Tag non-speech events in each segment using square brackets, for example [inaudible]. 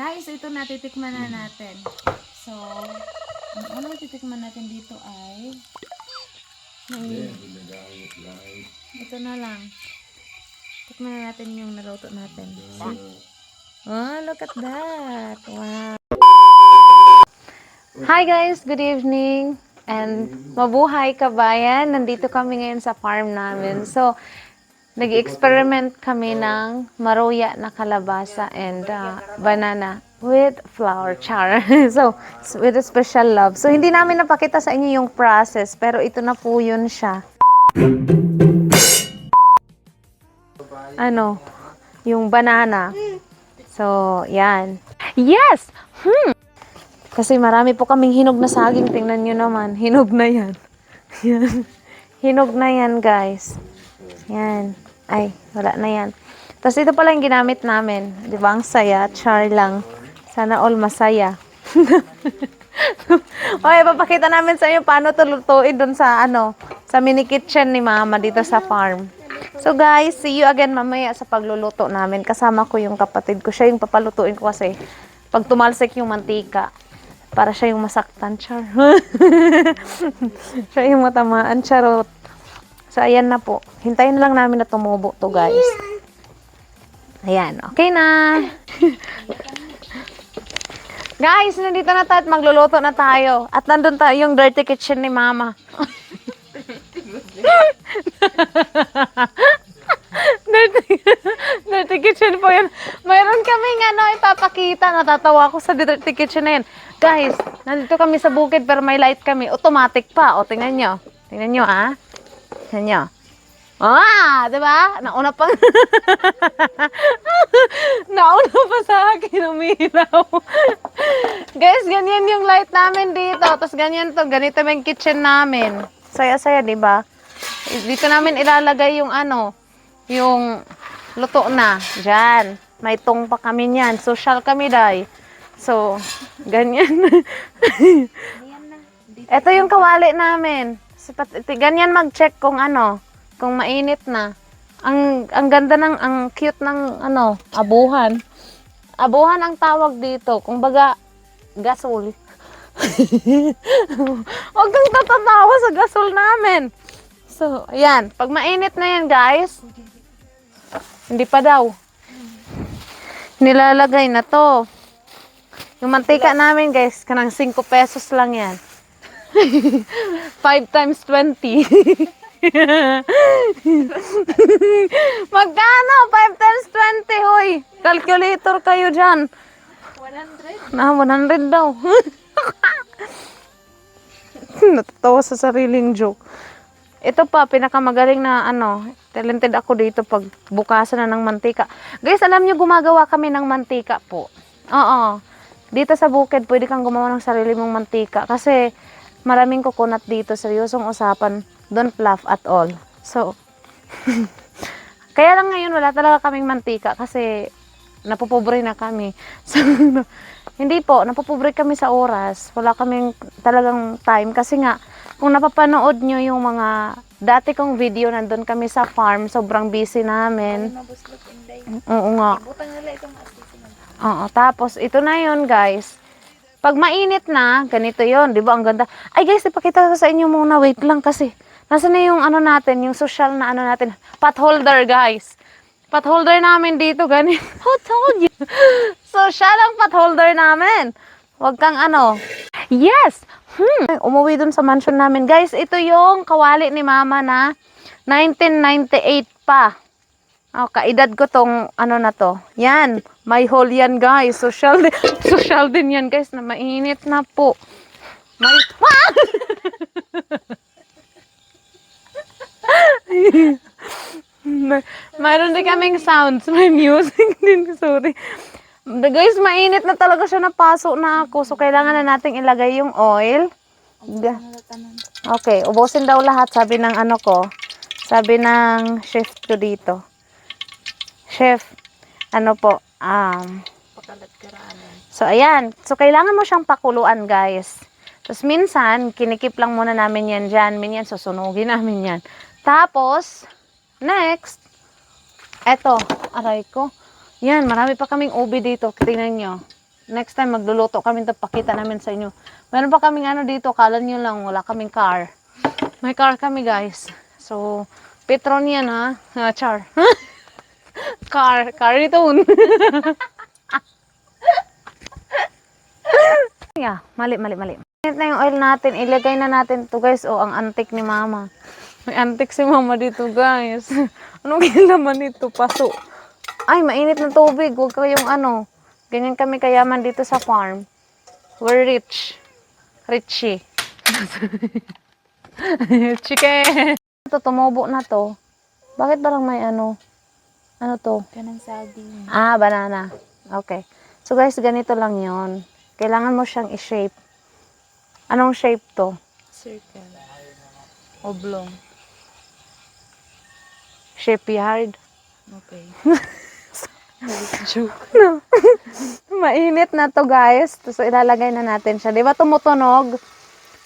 Guys, ito na, titikman na natin. So, ang unang titikman natin dito ay may, ito na lang. Tikman na natin yung naluto natin. See? Oh, look at that. Wow. Hi guys, good evening. And mabuhay kabayan. Nandito kami ngayon sa farm namin. So, nag-experiment kami ng maruya na kalabasa and uh, banana with flour char. [laughs] so, with a special love. So, hindi namin napakita sa inyo yung process, pero ito na po yun siya. Ano? Yung banana. So, yan. Yes! Hmm! Kasi marami po kaming hinog na saging. Tingnan nyo naman. Hinog na yan. yan. [laughs] Hinog na yan, guys. Yan. Ay, wala na yan. Tapos ito pala yung ginamit namin. Di ba? Ang saya. Char lang. Sana all masaya. [laughs] okay, papakita namin sa inyo paano to lutuin dun sa ano, sa mini kitchen ni mama dito sa farm. So guys, see you again mamaya sa pagluluto namin. Kasama ko yung kapatid ko. Siya yung papalutuin ko kasi pag tumalsik yung mantika, para siya yung masaktan, char. [laughs] siya yung matamaan, charot. So, ayan na po. Hintayin na lang namin na tumubo to, guys. Ayan, okay na. [laughs] guys, nandito na tayo at magluluto na tayo. At nandun tayo yung dirty kitchen ni mama. [laughs] dirty, dirty kitchen po yun. Mayroon kaming ano, ipapakita. Natatawa ako sa dirty kitchen na yun. Guys, nandito kami sa bukid pero may light kami. Automatic pa. O, tingnan nyo. Tingnan nyo, ah. Nyo. Ah, 'di ba? Nauna pa. [laughs] Nauna pa sa akin umilaw. Guys, ganyan yung light namin dito. Tapos ganyan to, ganito yung kitchen namin. Saya-saya, 'di ba? Dito namin ilalagay yung ano, yung luto na. Diyan. May tong pa kami niyan. Social kami, day. So, ganyan. [laughs] Ito yung kawali namin. Sipat, ganyan mag-check kung ano, kung mainit na. Ang ang ganda ng ang cute ng ano, abuhan. Abuhan ang tawag dito. Kung baga gasol. [laughs] Huwag kang tatatawa sa gasol namin. So, ayan. Pag mainit na yan, guys. Hindi pa daw. Nilalagay na to. Yung mantika namin, guys, kanang 5 pesos lang yan. [laughs] 5 times 20. [laughs] Magkano? 5 times 20, hoy. Calculator kayo dyan. 100? Na, 100 daw. [laughs] Natatawa sa sariling joke. Ito pa, pinakamagaling na ano, talented ako dito pag bukasan na ng mantika. Guys, alam nyo, gumagawa kami ng mantika po. Oo. Dito sa bukid, pwede kang gumawa ng sarili mong mantika. Kasi maraming coconut dito, seryosong usapan. Don't laugh at all. So, [laughs] kaya lang ngayon wala talaga kaming mantika kasi napupobre na kami. [laughs] So, hindi po, napupobre kami sa oras. Wala kaming talagang time kasi nga, kung napapanood nyo yung mga dati kong video, nandun kami sa farm, sobrang busy namin. Oo nga. Oo, tapos ito na yon guys. Pag mainit na, ganito yon di ba? Ang ganda. Ay guys, ipakita ko sa inyo muna. Wait lang kasi. Nasaan na yung ano natin, yung social na ano natin. Pot holder, guys. Pot holder namin dito, ganito. Who told you? social ang pot holder namin. Huwag kang ano. Yes! Hmm. Umuwi dun sa mansion namin. Guys, ito yung kawali ni mama na 1998 pa. Oh, kaedad ko tong ano na to. Yan, may hole yan guys. Social din, [laughs] social din yan guys na mainit na po. May Ah! [laughs] May, mayroon din kaming sounds. May music [laughs] din. Sorry. The guys, mainit na talaga siya napasok na ako. So, kailangan na nating ilagay yung oil. Okay, ubusin daw lahat. Sabi ng ano ko. Sabi ng chef ko dito. Chef, ano po, um, so ayan. So kailangan mo siyang pakuluan guys. Tapos minsan, kinikip lang muna namin yan dyan. Minyan, susunugin [laughs] namin yan. Tapos, next, eto, aray ko. Yan, marami pa kaming ubi dito. Tingnan nyo. next time magluluto kami to pakita namin sa inyo. Meron pa kaming ano dito, kala nyo lang wala kaming car. May car kami guys. So, Petron yan ha. Ah, char. [laughs] car ito. [laughs] yeah, mali, mali, mali. Init na yung oil natin. Ilagay na natin to guys. Oh, ang antik ni mama. May antik si mama dito guys. [laughs] Anong ginaman nito? Paso. Ay, mainit na tubig. Huwag kayong ano. Ganyan kami kayaman dito sa farm. We're rich. Richie. [laughs] Chicken. Ito, tumubo na to. Bakit parang may ano? Ano to? Kanang saging. Ah, banana. Okay. So guys, ganito lang yon. Kailangan mo siyang i-shape. Anong shape to? Circle. Oblong. Shape yard. Okay. [laughs] Joke. [laughs] Mainit na to guys. So ilalagay na natin siya. Di ba tumutunog?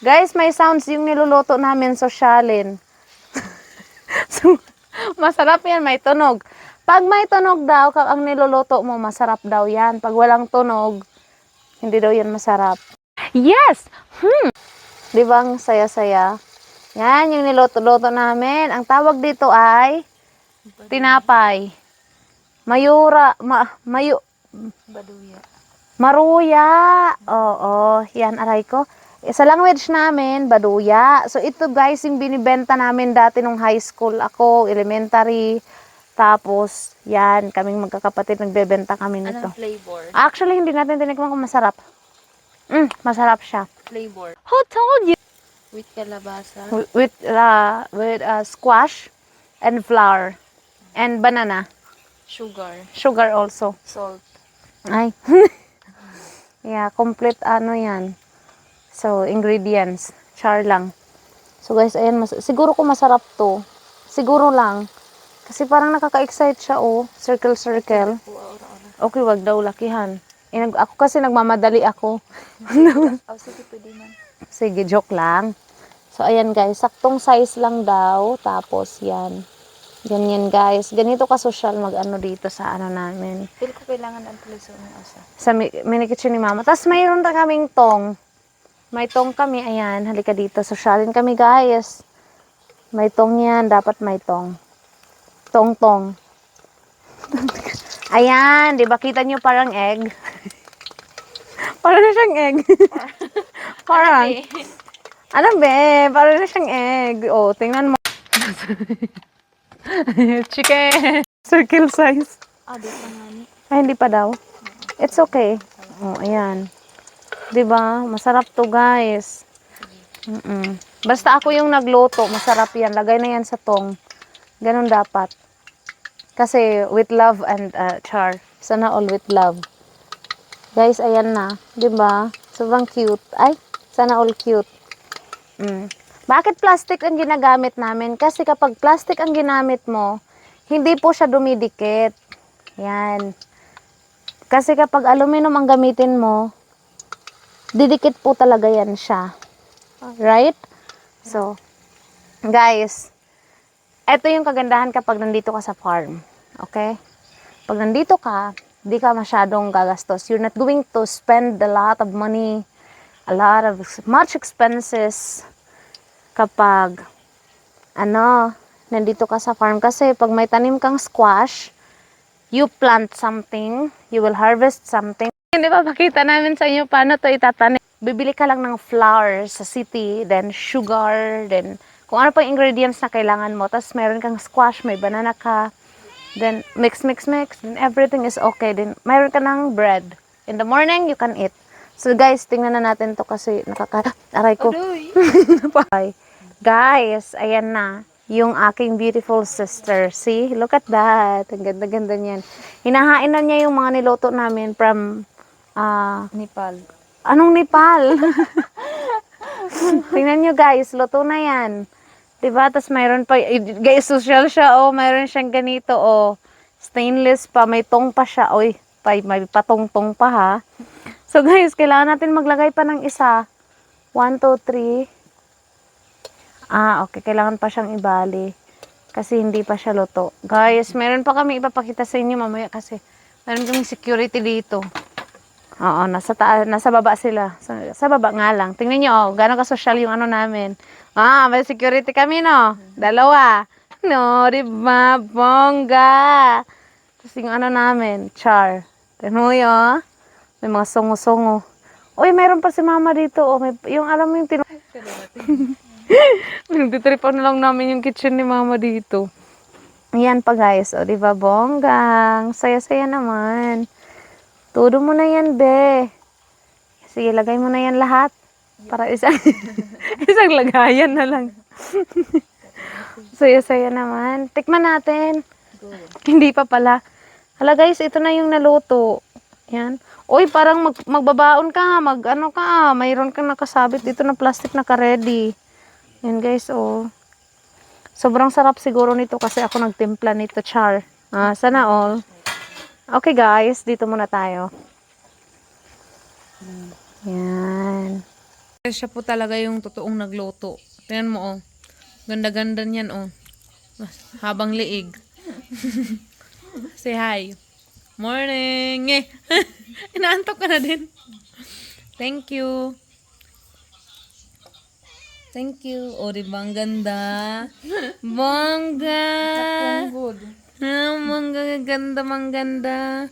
Guys, may sounds yung niluluto namin sosyalin. [laughs] so, masarap yan, may tunog. Pag may tunog daw, kag ang niluluto mo, masarap daw yan. Pag walang tunog, hindi daw yan masarap. Yes! Hmm! Di ba ang saya-saya? Yan, yung niluto-luto namin. Ang tawag dito ay tinapay. Mayura, ma, mayu, Baduya. Maruya. Oo, yan aray ko. Eh, Sa language namin, baduya. So ito guys, yung binibenta namin dati nung high school ako, elementary. Tapos, yan, kaming magkakapatid, nagbebenta kami nito. Anong flavor? Actually, hindi natin tinikman kung masarap. Mm, masarap siya. Flavor. Who told you? With kalabasa. With, with, uh, with uh, squash and flour and banana. Sugar. Sugar also. Salt. Ay. [laughs] yeah, complete ano yan. So, ingredients. Char lang. So guys, ayan. Mas siguro ko masarap to. Siguro lang. Kasi parang nakaka-excite siya, oh. Circle, circle. Okay, wag daw lakihan. Eh, nag- ako kasi nagmamadali ako. Oh, sige, pwede man. Sige, joke lang. So, ayan guys. Saktong size lang daw. Tapos, yan. Ganyan guys. Ganito ka-social mag-ano dito sa ano namin. Feel ko kailangan ang tuliso ng asa. sa mi- mini kitchen ni mama. Tapos mayroon na kaming tong. May tong kami, ayan, halika dito. Sosyalin kami, guys. May tong yan, dapat may tong. Tong-tong. [laughs] ayan, di ba kita nyo parang egg? [laughs] parang na siyang egg. [laughs] parang. Ano be? Parang na siyang egg. Oh, tingnan mo. Chicken. Circle size. Ah, di pa nga. Ay, hindi pa daw. It's okay. Oh, ayan. 'Di ba? Masarap to, guys. Mm-mm. Basta ako yung nagluto, masarap yan. Lagay na yan sa tong. Ganun dapat. Kasi with love and uh, char. Sana all with love. Guys, ayan na. ba? Sobrang cute. Ay, sana all cute. Mm. Bakit plastic ang ginagamit namin? Kasi kapag plastic ang ginamit mo, hindi po siya dumidikit. Yan. Kasi kapag aluminum ang gamitin mo, didikit po talaga yan siya. Right? So, guys, ito yung kagandahan kapag nandito ka sa farm. Okay? Pag nandito ka, di ka masyadong gagastos. You're not going to spend a lot of money, a lot of much expenses kapag ano, nandito ka sa farm. Kasi pag may tanim kang squash, you plant something, you will harvest something. [laughs] Hindi ba pakita namin sa inyo paano to itatanim? Bibili ka lang ng flour sa city, then sugar, then kung ano pa yung ingredients na kailangan mo. Tapos meron kang squash, may banana ka, then mix, mix, mix, then everything is okay. Then mayroon ka ng bread. In the morning, you can eat. So guys, tingnan na natin to kasi nakaka... Aray ko. [laughs] Guys, ayan na. Yung aking beautiful sister. See? Look at that. Ang ganda-ganda niyan. Hinahain na niya yung mga niloto namin from, ah, Nepal. anong Nepal? [laughs] Tingnan nyo guys, luto na yan. Diba? Tapos mayroon pa, guys, social siya, oh. Mayroon siyang ganito, oh. Stainless pa, may tong pa siya. Oy, pa, may patong-tong pa ha. So guys, kailangan natin maglagay pa ng isa. 1, 2, 3. Ah, okay. Kailangan pa siyang ibali. Kasi hindi pa siya luto. Guys, meron pa kami ipapakita sa inyo mamaya kasi meron kaming security dito. Oo, nasa taas, nasa baba sila. Sa, baba nga lang. Tingnan niyo, oh, gano'ng ka-social yung ano namin. Ah, may security kami, no? Dalawa. No, di ba? Bongga. Tapos yung ano namin, char. Tingnan mo oh. May mga songo-songo. Uy, mayroon pa si mama dito. Oh, may, yung alam mo yung tin... [laughs] Nagtitripan na lang namin yung kitchen ni mama dito. Yan pa guys. O, di ba, bonggang. Saya-saya naman. Todo mo na yan, be. Sige, lagay mo na yan lahat. Para isang, [laughs] isang lagayan na lang. [laughs] Saya-saya naman. Tikman natin. Hindi pa pala. Hala guys, ito na yung naluto. Yan. Uy, parang mag, magbabaon ka, mag ano ka, mayroon kang nakasabit dito na plastic na ka-ready. Yan guys, oh. Sobrang sarap siguro nito kasi ako nagtimpla nito, char. Ah, sana all. Okay guys, dito muna tayo. Yan. Siya po talaga yung totoong nagluto. Tingnan mo, oh. Ganda-ganda niyan, oh. Habang liig. [laughs] Say hi. Morning! Eh. [laughs] Inaantok ka na din. Thank you. Thank you. O, di ba ang ganda? [laughs] Bongga! Good. Ah, mangga, ganda, mangganda.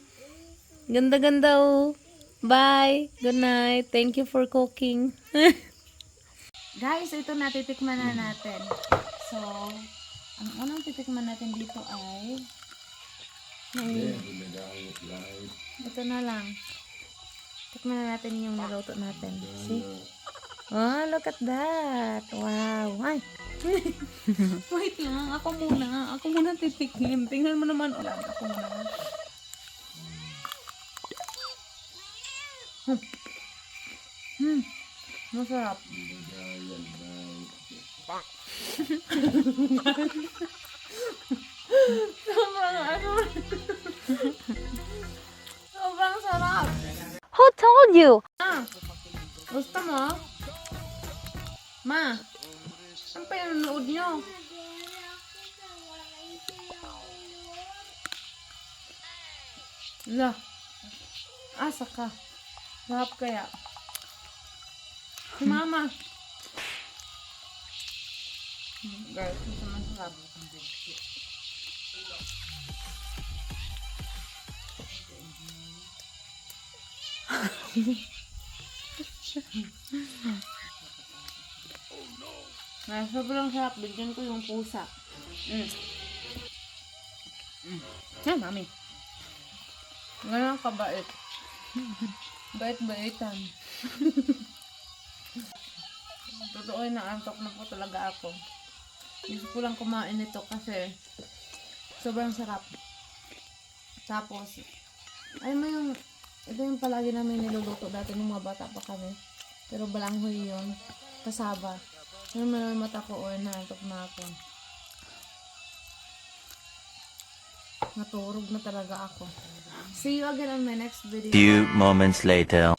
Ganda, ganda, oh. Bye. Good night. Thank you for cooking. [laughs] Guys, ito natitikman na natin. So, ang unang titikman natin dito ay may, ito na lang. Tikman na natin yung naluto natin. See? Oh, look at that. Wow. Ay. [laughs] Wait lang. Ako muna. Ako muna titikim. Tingnan mo naman. Oh, ako muna. Hmm. Hmm. Masarap. Sobrang ano. Sobrang sarap. Who told you? Ah, gusto mo? Ma, ano pa yung nanonood nyo? La, asa ka? Sarap kaya? Si mama. Guys, ito masarap. [laughs] Na sobrang sarap. Bigyan ko yung pusa. Mm. Mm. Yan, mami. Ganun kabait. [laughs] Bait-baitan. [laughs] Totoo na antok na po talaga ako. Gusto ko lang kumain nito kasi sobrang sarap. Tapos, ay mo yung, ito yung palagi namin niluluto dati nung mga bata pa kami. Pero balanghoy yun. Kasaba. Yung mata ko, or naantok na ako. Naturog na talaga ako. See you again on my next video. Few moments later.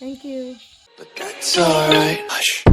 Thank you. But that's alright. Hush.